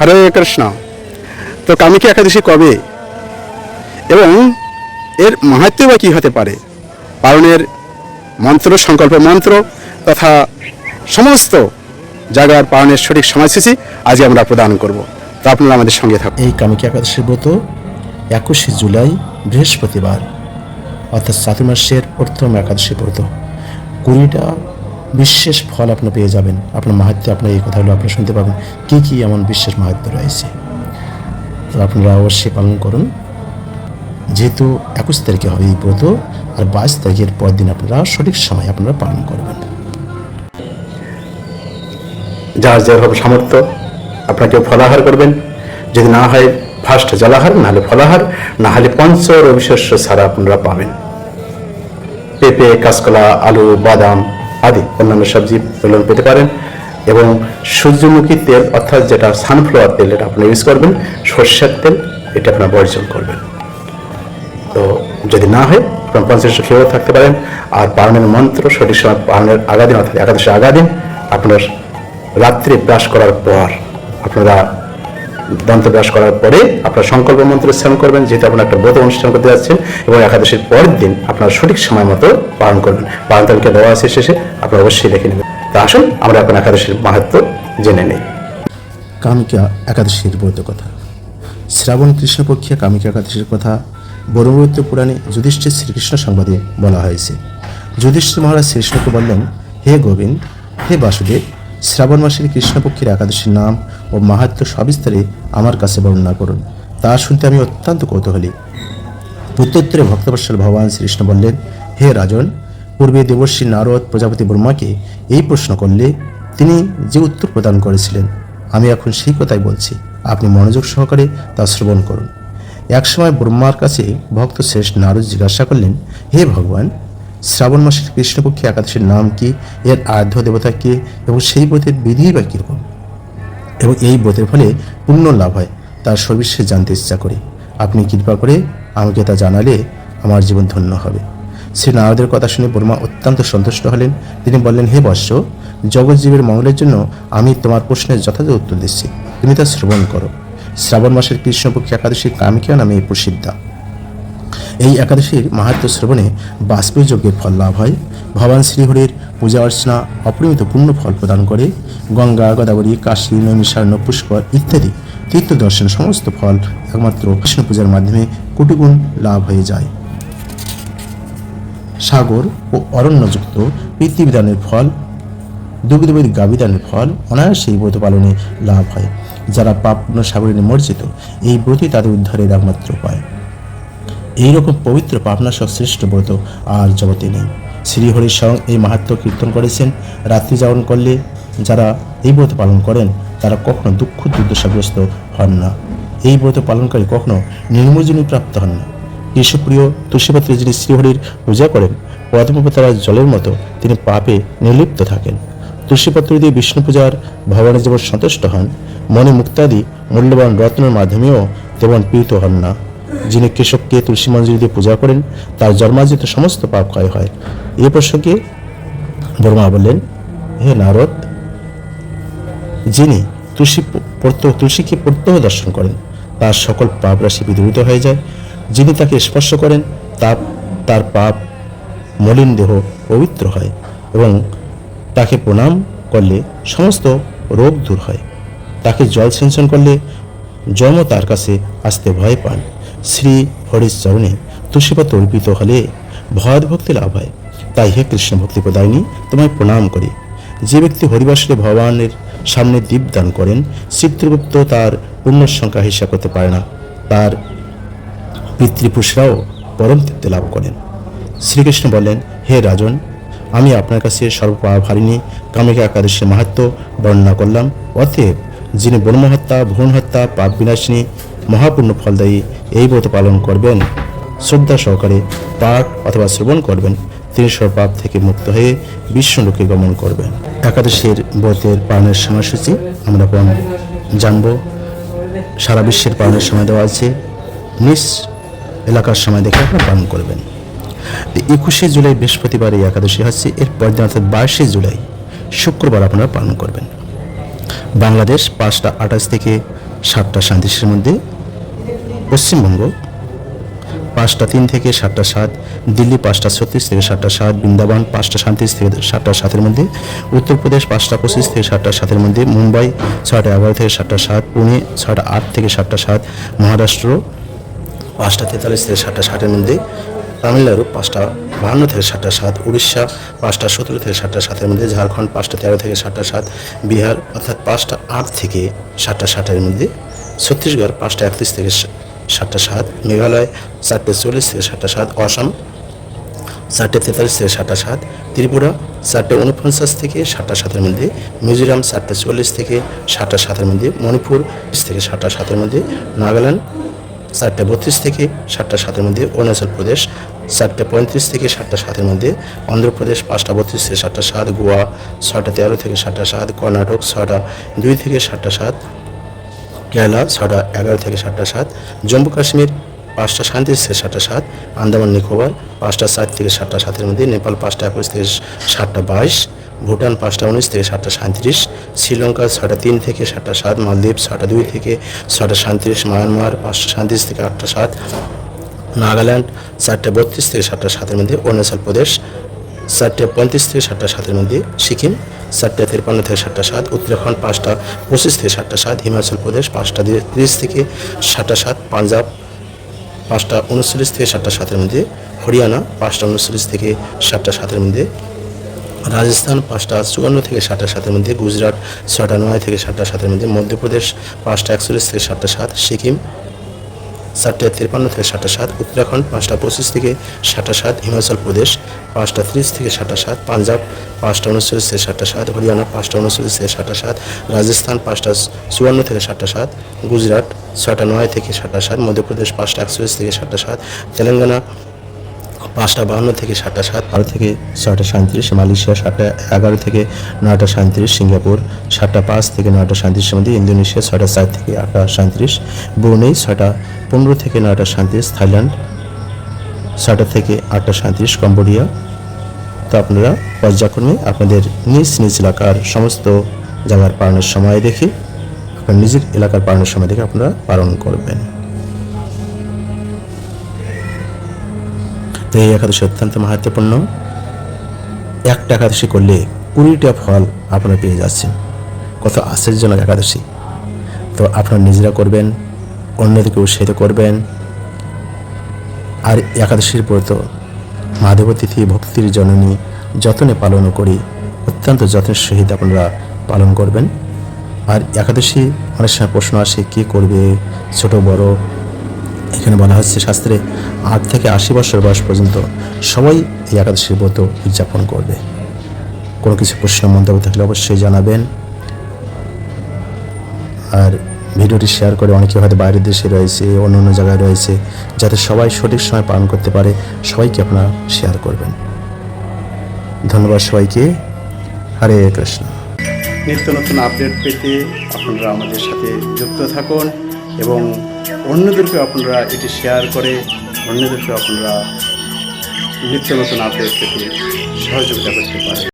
হরে কৃষ্ণ। তো কামিনী একাদশী কবে? এবং এর মাহাত্ম্য বা কী হতে পারে? পালনের মন্ত্র, সংকল্প মন্ত্র তথা সমস্ত জায়গার পালনের সঠিক সময়সূচি আজকে আমরা প্রদান করব। তো আপনারা আমাদের সঙ্গে থাকুন। এই কামিকা একাদশীর ব্রত একুশে জুলাই, বৃহস্পতিবার, অর্থাৎ চাতুর্মাসের প্রথম একাদশী ব্রত। কুড়িটা বিশেষ ফল আপনি পেয়ে যাবেন। আপনার মাহাত্য আপনার এই কথাগুলো আপনি শুনতে পাবেন। কী কী এমন বিশেষ মাহাত্য রয়েছে? তো আপনারা অবশ্যই পালন করুন। যেহেতু একুশ তারিখে হবে এই ব্রত, আর বাইশ তারিখের পর দিন আপনারা সঠিক সময় আপনারা পালন করবেন। যার যেভাবে সামর্থ্য আপনাকে ফলাহার করবেন। যদি না হয় ফার্স্ট জলাহার না হলে ফলাহার না হলে পঞ্চ রবিশস্য ছাড়া আপনারা পাবেন। পেঁপে, কাঁচকলা, আলু, বাদাম আদি অন্যান্য সবজি এগুলো পেতে পারেন এবং সূর্যমুখী তেল অর্থাৎ যেটা সানফ্লাওয়ার তেল এটা আপনি ইউজ করবেন, সর্ষের তেল এটা আপনার বর্জন করবেন তো যদি না হয়, আপনার পঞ্চাশ খেয়েও থাকতে পারেন। আর পালনের মন্ত্র সঠিক সময় পালনের আগাদিন অর্থাৎ একাদশী আগাদিন আপনার রাত্রে ব্রাশ করার পর আপনারা দন্ত ব্রাশ করার পরে আপনার সংকল্প মন্ত্র স্নান করবেন, যেহেতু আপনার একটা বোধ অনুষ্ঠান করতে যাচ্ছেন, এবং একাদশীর পরের দিন আপনার সঠিক সময় মতো পালন করবেন। পালন তালিকা দেওয়া আছে, শেষে আপনারা অবশ্যই লিখে নেবেন। তা আসুন, আমরা এখন একাদশীর মাহাত্ম জেনে নিই। কামিকা একাদশীর ব্রত কথা। শ্রাবণ কৃষ্ণপক্ষে কামিকা একাদশীর কথা ব্রহ্মবৈত্য পুরাণে যুধিষ্ঠির শ্রীকৃষ্ণ সংবাদে বলা হয়েছে। যুধিষ্ঠির মহারাজ শ্রীকৃষ্ণকে বললেন, হে গোবিন্দ, হে বাসুদেব শ্রাবণ মাসের কৃষ্ণপক্ষের একাদশীর নাম ও মাহাত্ম সবিস্তারে আমার কাছে বর্ণনা করুন। তা শুনতে আমি অত্যন্ত কৌতূহলী। প্রত্যুত্তরে ভক্তবৎসল ভগবান শ্রীকৃষ্ণ বললেন, হে রাজন, পূর্বে দেবশ্রী নারদ প্রজাপতি ব্রহ্মাকে এই প্রশ্ন করলে তিনি যে উত্তর প্রদান করেছিলেন, আমি এখন সেই কথাই বলছি। আপনি মনোযোগ সহকারে তা শ্রবণ করুন। একসময় ব্রহ্মার কাছে ভক্ত শ্রেষ্ঠ নারদ জিজ্ঞাসা করলেন, হে ভগবান শ্রাবণ মাসের কৃষ্ণপক্ষী একাদশীর নাম কি? এর আরাধ্য দেবতা কে? এবং সেই ব্রতের বিধি বা কীরকম? এবং এই ব্রতের ফলে পুণ্য লাভ হয়, তার সবিশেষ জানতে ইচ্ছা করি। আপনি কৃপা করে আমাকে তা জানালে আমার জীবন ধন্য হবে। শ্রী নারদের কথা শুনে বর্মা অত্যন্ত সন্তুষ্ট হলেন। তিনি বললেন, হে বৎস জগৎজীবের মঙ্গলের জন্য আমি তোমার প্রশ্নের যথাযথ উত্তর দিচ্ছি। তুমি তা শ্রবণ করো। শ্রাবণ মাসের কৃষ্ণপক্ষী একাদশী কামিকা নামে এই প্রসিদ্ধা। এই একাদশীর মাহাত্ম শ্রবণে বাষ্পীয় যজ্ঞের ফল লাভ হয়। ভগবান শ্রীহরির পূজা অর্চনা, অপরিমিত পূর্ণ ফল প্রদান করে। গঙ্গা, গোদাবরী, কাশী, নৈমিষারণ্য, পুষ্কর ইত্যাদি তীর্থ দর্শন সমস্ত ফল একমাত্র কৃষ্ণ পূজার মাধ্যমে কোটিগুণ লাভ হয়ে যায়। সাগর ও অরণ্যযুক্ত পৃথিবীদানের ফল, দুগ্ধবৈদ গাবিদানের ফল অনায়াসেই ব্রত পালনে লাভ হয়। যারা পাপপূর্ণ সাগরে নিমজ্জিত, এই ব্রতই তাদের উদ্ধারের একমাত্র উপায়। এইরকম পবিত্র পাপনাশক শ্রেষ্ঠ ব্রত আর জগতে নেই। শ্রীহরির স্বয়ং এই মাহাত্ম কীর্তন করেছেন। রাত্রি যাপন করলে যারা এই ব্রত পালন করেন, তারা কখনো দুঃখ দুর্দশাগ্রস্ত হন না। এই ব্রত পালনকারী কখনো নির্মজনী প্রাপ্ত হন না। কৃষপ্রিয় তুলসীপত্রে যিনি শ্রীহরির পূজা করেন পদ্মপতারা জলের মতো তিনি পাপে নির্লিপ্ত থাকেন। তুলসীপত্র দিয়ে বিষ্ণু পূজার ভগবানের যেমন সন্তুষ্ট হন মনে মুক্তাদি মূল্যবান রত্নের মাধ্যমেও তেমন পীড়িত হন না। যিনি কেশবকে তুলসী মঞ্জুরি দিয়ে পূজা করেন, তার জন্মার্জিত সমস্ত পাপ ক্ষয় হয়। এ প্রসঙ্গে বর্মা বললেন, হে নারদ, যিনি তুলসী প্রত্যহ তুলসীকে প্রত্যহ দর্শন করেন, তার সকল পাপ রাশি বিদূরিত হয়ে যায়। যিনি তাকে স্পর্শ করেন তা তার পাপ মলিন দেহ পবিত্র হয় এবং তাকে প্রণাম করলে সমস্ত রোগ দূর হয়। তাকে জল সিঞ্চন করলে যমও তার কাছে আসতে ভয় পান। শ্রী হরির চরণে তুলসীপাত অর্পিত হলে ভয় ভক্তি লাভ হয়। তাই হে কৃষ্ণ ভক্তি প্রদায়নী, তোমায় প্রণাম করি। যে ব্যক্তি হরিবাসরে ভগবানের সামনে দীপ দান করেন চিত্রগুপ্ত তার পুণ্যের সংখ্যা হিসাব করতে পারে না। তার পিতৃপুরুষরাও পরম তৃপ্তি লাভ করেন। শ্রীকৃষ্ণ বললেন, হে রাজন, আমি আপনার কাছে সর্বপাভারিণী কামিকা একাদশীর মাহাত্ম বর্ণনা করলাম। অতএব যিনি ব্রহ্মহত্যা ভ্রূণ হত্যা পাপ বিনাশিনী মহাপূর্ণ ফলদায়ী এই ব্রত পালন করবেন, শ্রদ্ধা সহকারে পাঠ অথবা শ্রবণ করবেন। তিনি সব পাপ থেকে মুক্ত হয়ে বিষ্ণুলোকে গমন করবেন। একাদশীর ব্রতের পালনের সময়সূচি আমরা এখন জানব। সারা বিশ্বের পালনের সময় দেওয়া আছে। নিজ এলাকার সময় দেখে আপনারা পালন করবেন। একুশে জুলাই বৃহস্পতিবার এই একাদশী হচ্ছে। এর পরদিন অর্থাৎ বাইশে জুলাই শুক্রবার আপনারা পালন করবেন। বাংলাদেশ পাঁচটা আঠাশ থেকে সাতটা সাঁত্রিশের মধ্যে পশ্চিমবঙ্গ পাঁচটা তিন থেকে সাতটা সাত দিল্লি পাঁচটা ছত্রিশ থেকে সাতটা সাত বৃন্দাবন পাঁচটা সাঁত্রিশ থেকে সাতটা সাতের মধ্যে উত্তরপ্রদেশ পাঁচটা পঁচিশ থেকে সাতটা সাতের মধ্যে মুম্বাই ছয়টা এগারো থেকে সাতটা সাত পুনে ছয়টা আট থেকে সাতটা সাত মহারাষ্ট্র পাঁচটা তেতাল্লিশ থেকে সাতটা ষাটের মধ্যে তামিলনাড়ু পাঁচটা বাহান্ন থেকে সাতটা সাত উড়িষ্যা পাঁচটা সতেরো থেকে সাতটা সাতের মধ্যে ঝাড়খণ্ড পাঁচটা তেরো থেকে সাতটা সাত বিহার অর্থাৎ পাঁচটা আট থেকে সাতটা ষাটের মধ্যে ছত্তিশগড় পাঁচটা একত্রিশ থেকে সাতটা সাত, মেঘালয় চারটে চল্লিশ থেকে সাতটা সাত, অসম চারটে তেতাল্লিশ থেকে সাতটা সাত, ত্রিপুরা চারটে উনপঞ্চাশ থেকে সাতটা সাতের মধ্যে, মিজোরাম চারটে চল্লিশ থেকে সাতটা সাতের মধ্যে, মণিপুর থেকে সাতটা সাতের মধ্যে, নাগাল্যান্ড চারটে বত্রিশ থেকে সাতটা সাতের মধ্যে, অরুণাচল প্রদেশ চারটে পঁয়ত্রিশ থেকে সাতটা সাতের মধ্যে, অন্ধ্রপ্রদেশ পাঁচটা বত্রিশ থেকে সাতটা সাত, গোয়া ছটা তেরো থেকে সাতটা সাত, কর্ণাটক ছটা দুই থেকে সাতটা সাত কেরালা ছটা এগারো থেকে সাতটা সাত। জম্মু কাশ্মীর, পাঁচটা সাঁত্রিশ থেকে সাতটা সাত। আন্দামান, নিকোবর, পাঁচটা সাত থেকে সাতটা সাতের মধ্যে। নেপাল, পাঁচটা একুশ থেকে সাতটা বাইশ। ভুটান, পাঁচটা উনিশ থেকে সাতটা সাঁত্রিশ। শ্রীলঙ্কা ছটা তিন থেকে সাতটা সাত। মালদ্বীপ ছটা দুই থেকে ছটা সাঁত্রিশ। মায়ানমার, পাঁচটা সাঁত্রিশ থেকে আটটা সাত। নাগাল্যান্ড, চারটে বত্রিশ থেকে সাতটা সাতের মধ্যে। অরুণাচল প্রদেশ, চারটে পঁয়ত্রিশ থেকে সাতটা সাতের মধ্যে। সিকিম চারটে তিরপান্ন থেকে সাতটা সাত, উত্তরাখণ্ড পাঁচটা, পঁচিশ থেকে সাতটা সাত, হিমাচল প্রদেশ পাঁচটা তিরিশ থেকে সাতটা সাত, পাঞ্জাব পাঁচটা উনচল্লিশ থেকে সাতটা সাতের মধ্যে, হরিয়ানা পাঁচটা উনচল্লিশ থেকে সাতটা সাতের মধ্যে, রাজস্থান পাঁচটা চুয়ান্ন থেকে সাতটা সাতের মধ্যে, গুজরাট ছটা নয় থেকে সাতটা সাতের মধ্যে, মধ্যপ্রদেশ পাঁচটা একচল্লিশ থেকে সাতটা সাত, সিকিম চারটে তিরপান্ন থেকে সাতটা সাত, উত্তরাখণ্ড পাঁচটা পঁচিশ থেকে সাতটা সাত, হিমাচল প্রদেশ পাঁচটা ত্রিশ থেকে সাতটা সাত, পাঞ্জাব পাঁচটা উনচল্লিশ থেকে সাতটা সাত, হরিয়ানা পাঁচটা উনচল্লিশ থেকে সাতটা সাত, রাজস্থান পাঁচটা চুয়ান্ন থেকে সাতটা সাত, গুজরাট ছটা নয় থেকে সাতটা সাত, মধ্যপ্রদেশ পাঁচটা একচল্লিশ থেকে সাতটা সাত, তেলেঙ্গানা পাঁচটা বাহান্ন থেকে সাতটা সাত। বারো থেকে ছয়টা সাঁত্রিশ মালয়েশিয়া সাতটা এগারো থেকে নয়টা সাঁত্রিশ সিঙ্গাপুর সাতটা পাঁচ থেকে নয়টা সাঁত্রিশের মধ্যে, ইন্দোনেশিয়া ছয়টা চার থেকে আটটা সাঁত্রিশ ব্রুনেই ছয়টা পনেরো থেকে নয়টা সাঁত্রিশ থাইল্যান্ড ছয়টা থেকে আটটা সাঁত্রিশ কম্বোডিয়া। তো আপনারা পর্যায়ক্রমে আপনাদের নিজ নিজ এলাকার সমস্ত জায়গার পালনের সময় দেখে, আপনার নিজের এলাকার পালনের সময় দেখে আপনারা পালন করবেন। তো এই একাদশী অত্যন্ত মাহাত্মপূর্ণ একটা একাদশী করলে কুড়িটা ফল আপনারা পেয়ে যাচ্ছেন। কত আশ্চর্যজনক একাদশী। তো আপনারা নিজেরা করবেন, অন্যদিকে উৎসাহিত করবেন। আর একাদশীর ব্রত মাধব তিথি, ভক্তির জননী, যতনে পালন করি অত্যন্ত যত্নের সহিত আপনারা পালন করবেন। আর একাদশী অনেক সময় প্রশ্ন আসে, কে করবে, ছোট, বড়? এখানে বলা হচ্ছে শাস্ত্রে আট থেকে আশি বছর বয়স পর্যন্ত সবাই এই একাদশীর ব্রত উদযাপন করবে। কোনো কিছু প্রশ্ন, মন্তব্য থাকলে অবশ্যই জানাবেন। আর ভিডিওটি শেয়ার করে অনেকে হয়তো বাইরের দেশে রয়েছে, অন্য অন্য জায়গায় রয়েছে, যাতে সবাই সঠিক সময় পালন করতে পারে, সবাইকে আপনারা শেয়ার করবেন। ধন্যবাদ সবাইকে। হরে কৃষ্ণ। নিত্য নতুন আপডেট পেতে আপনারা আমাদের সাথে যুক্ত থাকুন এবং অন্যদেরকে আপনারা এটি শেয়ার করে অন্যদেরকে আপনারা নিত্য নতুন আপডেট পেতে সহযোগিতা করতে পারেন।